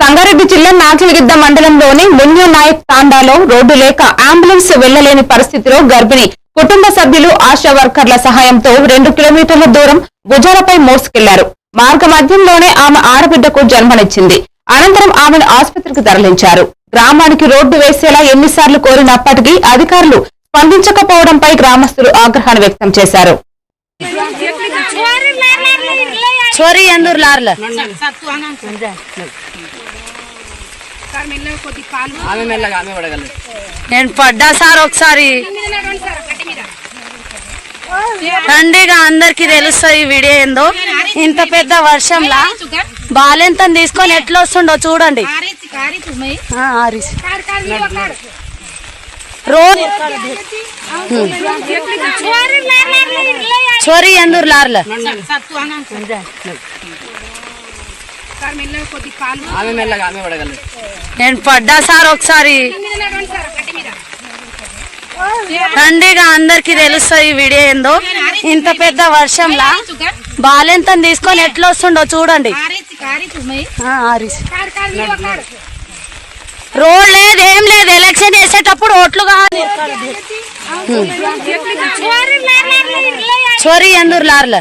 సంగారెడ్డి జిల్లా నాగలిగిద్ద మండలంలోని మున్యో నాయక్ తాండాలో రోడ్డు లేక అంబులెన్స్ వెళ్ళలేని పరిస్థితిలో గర్భిణి కుటుంబ సభ్యులు ఆశా వర్కర్ల సహాయంతో రెండు కిలోమీటర్ల దూరం భుజాలపై మోసుకెళ్ళారు. మార్గ మధ్యంలోనే ఆమె ఆడబిడ్డకు జన్మనిచ్చింది. అనంతరం ఆమెను ఆసుపత్రికి తరలించారు. గ్రామానికి రోడ్డు వేసేలా ఎన్నిసార్లు కోరినప్పటికీ అధికారులు స్పందించకపోవడంపై గ్రామస్తులు ఆగ్రహాన్ని వ్యక్తం చేశారు. छोरी अंदूर लारल ఆమె మెల్లగా ఆమె పడగలదు నేను పడ్డా సార్ ఒకసారి రండిగా అందరికి తెలుస్తుంది ఈ వీడియో ఏందో ఇంత పెద్ద వర్షంలా బాలెంత తీసుకొని ఎట్లా వస్తుండో చూడండి ఆ, ఆరిసి. రోడ్ छोरी अंदूर लारल ఆమె మెల్లగా ఆమె పడగలదు నేను పడ్డా సార్ ఒకసారి రండిగా అందరికి తెలుస్తుంది ఈ వీడియో ఏందో ఇంత పెద్ద వర్షంలా బాలెంత తీసుకొని ఎట్లా వస్తుండో చూడండి ఆ, ఆరిసి. రోడ్ లేదు ఏం లేదు ఎలక్షన్ వేసేటప్పుడు ఓట్లు కావాలి છોરી અંદર લાર લે